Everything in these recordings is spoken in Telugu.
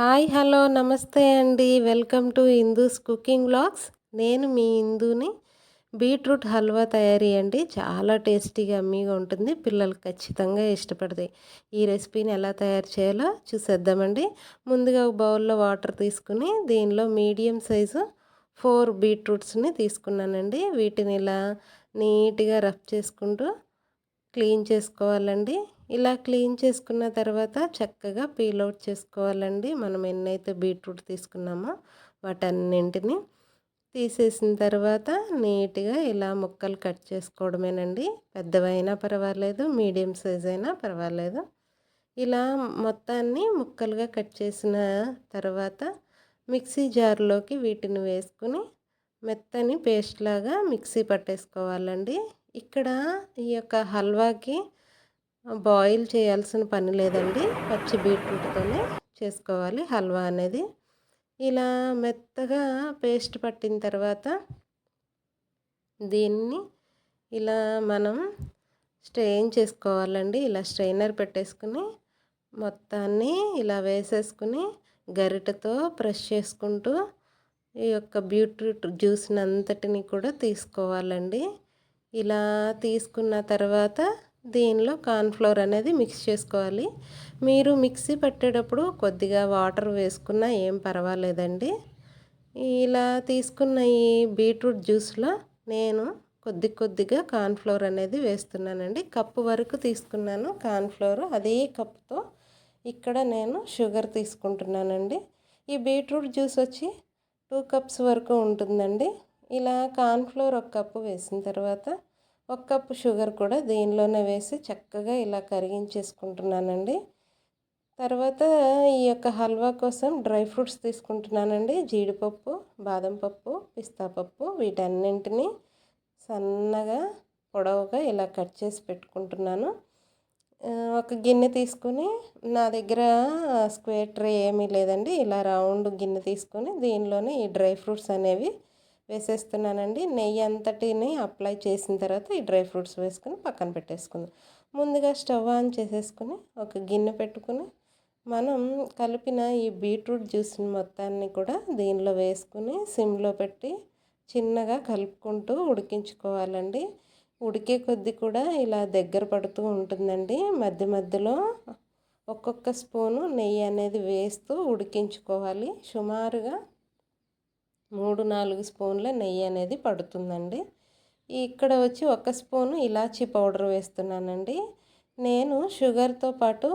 హాయ్ హలో నమస్తే అండి. Welcome to Hindu's cooking blogs నేను మీ హిందూని బీట్రూట్ హల్వా తయారీ అండి. చాలా టేస్టీగా అమ్మీగా ఉంటుంది. పిల్లలు ఖచ్చితంగా ఇష్టపడతాయి. ఈ రెసిపీని ఎలా తయారు చేయాలో చూసేద్దామండి. ముందుగా ఒక బౌల్లో వాటర్ తీసుకుని దీనిలో మీడియం సైజు ఫోర్ బీట్రూట్స్ని తీసుకున్నానండి. వీటిని ఇలా నీట్గా రఫ్ చేసుకుంటూ క్లీన్ చేసుకోవాలండి. ఇలా క్లీన్ చేసుకున్న తర్వాత చక్కగా పీల్ అవుట్ చేసుకోవాలండి. మనం ఎన్నైతే బీట్రూట్ తీసుకున్నామో వాటన్నింటిని తీసేసిన తర్వాత నీట్గా ఇలా ముక్కలు కట్ చేసుకోవడమేనండి. పెద్దవైనా పర్వాలేదు మీడియం సైజ్ అయినా పర్వాలేదు. ఇలా మొత్తాన్ని ముక్కలుగా కట్ చేసిన తర్వాత మిక్సీ జార్లోకి వీటిని వేసుకుని మెత్తని పేస్ట్ లాగా మిక్సీ పట్టేసుకోవాలండి. ఇక్కడ ఈ యొక్క హల్వాకి బాయిల్ చేయాల్సిన పని లేదండి. పచ్చి బీట్రూట్తోనే చేసుకోవాలి. హల్వా అనేది ఇలా మెత్తగా పేస్ట్ పట్టిన తర్వాత దీన్ని ఇలా మనం స్ట్రెయిన్ చేసుకోవాలండి. ఇలా స్ట్రెయినర్ పెట్టేసుకుని మొత్తాన్ని ఇలా వేసేసుకుని గరిటతో ప్రెస్ చేసుకుంటూ ఈ యొక్క బీట్రూట్ జ్యూస్ని అంతటిని కూడా తీసుకోవాలండి. ఇలా తీసుకున్న తర్వాత దీనిలో కార్న్ఫ్లోర్ అనేది మిక్స్ చేసుకోవాలి. మీరు మిక్సీ పట్టేటప్పుడు కొద్దిగా వాటర్ వేసుకున్నా ఏం పర్వాలేదండి. ఇలా తీసుకున్న ఈ బీట్రూట్ జ్యూస్లో నేను కొద్ది కొద్దిగా కార్న్ఫ్లోర్ అనేది వేస్తున్నానండి. కప్పు వరకు తీసుకున్నాను కార్న్ఫ్లోర్. అదే కప్పుతో ఇక్కడ నేను షుగర్ తీసుకుంటున్నానండి. ఈ బీట్రూట్ జ్యూస్ వచ్చి టూ కప్స్ వరకు ఉంటుందండి. ఇలా కార్న్ఫ్లోర్ ఒక కప్పు వేసిన తర్వాత ఒక కప్పు షుగర్ కూడా దీనిలోనే వేసి చక్కగా ఇలా కరిగించేసుకుంటున్నానండి. తర్వాత ఈ యొక్క హల్వా కోసం డ్రై ఫ్రూట్స్ తీసుకుంటున్నానండి. జీడిపప్పు బాదం పప్పు పిస్తా పప్పు వీటన్నింటినీ సన్నగా పొడవుగా ఇలా కట్ చేసి పెట్టుకుంటున్నాను. ఒక గిన్నె తీసుకుని నా దగ్గర స్క్వేర్ ట్రే ఏమీ లేదండి. ఇలా రౌండ్ గిన్నె తీసుకొని దీనిలోనే ఈ డ్రై ఫ్రూట్స్ అనేవి వేసేస్తున్నానండి. నెయ్యి అంతటిని అప్లై చేసిన తర్వాత ఈ డ్రై ఫ్రూట్స్ వేసుకుని పక్కన పెట్టేసుకుందాం. ముందుగా స్టవ్ ఆన్ చేసేసుకుని ఒక గిన్నె పెట్టుకుని మనం కలిపిన ఈ బీట్రూట్ జ్యూస్ని మొత్తాన్ని కూడా దీనిలో వేసుకుని సిమ్లో పెట్టి చిన్నగా కలుపుకుంటూ ఉడికించుకోవాలండి. ఉడికే కొద్దీ కూడా ఇలా దగ్గర పడుతూ ఉంటుందండి. మధ్య మధ్యలో ఒక్కొక్క స్పూను నెయ్యి అనేది వేస్తూ ఉడికించుకోవాలి. సుమారుగా మూడు నాలుగు స్పూన్ల నెయ్యి అనేది పడుతుందండి. ఇక్కడ వచ్చి ఒక స్పూను ఇలాచీ పౌడర్ వేస్తున్నానండి. నేను షుగర్తో పాటు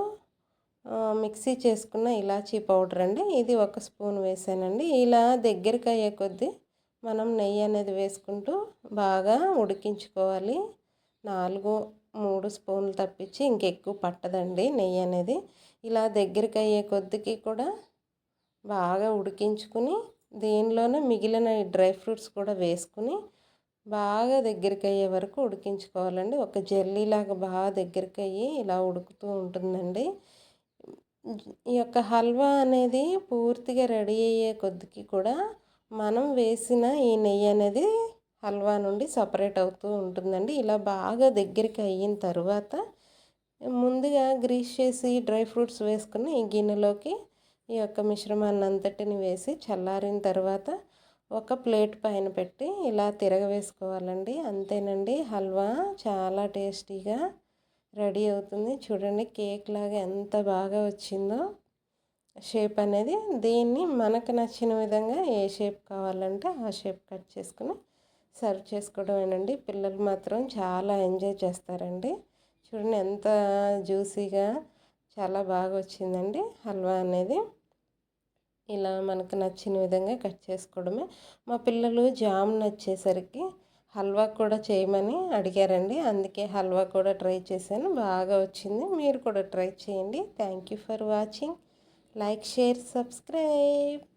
మిక్సీ చేసుకున్న ఇలాచీ పౌడర్ అండి. ఇది ఒక స్పూన్ వేసానండి. ఇలా దగ్గరికి అయ్యే కొద్దీ మనం నెయ్యి అనేది వేసుకుంటూ బాగా ఉడికించుకోవాలి. నాలుగు మూడు స్పూన్లు తప్పించి ఇంకెక్కువ పట్టదండి నెయ్యి అనేది. ఇలా దగ్గరికి అయ్యే కొద్దికి కూడా బాగా ఉడికించుకుని దీనిలోనే మిగిలిన డ్రై ఫ్రూట్స్ కూడా వేసుకుని బాగా దగ్గరికి అయ్యే వరకు ఉడికించుకోవాలండి. ఒక జెల్లీలాగా బాగా దగ్గరికి అయ్యి ఇలా ఉడుకుతూ ఉంటుందండి. ఈ యొక్క హల్వా అనేది పూర్తిగా రెడీ అయ్యే కొద్దికి కూడా మనం వేసిన ఈ నెయ్యి అనేది హల్వా నుండి సపరేట్ అవుతూ ఉంటుందండి. ఇలా బాగా దగ్గరికి అయిన తర్వాత ముందుగా గ్రీస్ చేసి డ్రై ఫ్రూట్స్ వేసుకుని ఈ గిన్నెలోకి ఈ యొక్క మిశ్రమాన్ని అంతటిని వేసి చల్లారిన తర్వాత ఒక ప్లేట్ పైన పెట్టి ఇలా తిరగవేసుకోవాలండి. అంతేనండి హల్వా చాలా టేస్టీగా రెడీ అవుతుంది. చూడండి కేక్ లాగా ఎంత బాగా వచ్చిందో. షేప్ అనేది దీన్ని మనకు నచ్చిన విధంగా ఏ షేప్ కావాలంటే ఆ షేప్ కట్ చేసుకుని సర్వ్ చేసుకోవడమేనండి. పిల్లలు మాత్రం చాలా ఎంజాయ్ చేస్తారండి. చూడండి ఎంత జ్యూసీగా చాలా బాగా వచ్చిందండి హల్వా అనేది. ఇలా మనకు నచ్చిన విధంగా కట్ చేసుకోవడమే. మా పిల్లలు జామ్ నచ్చేసరికి హల్వా కూడా చేయమని అడిగారండి. అందుకే హల్వా కూడా ట్రై చేశాను. బాగా వచ్చింది. మీరు కూడా ట్రై చేయండి. Thank you for watching. Like share subscribe.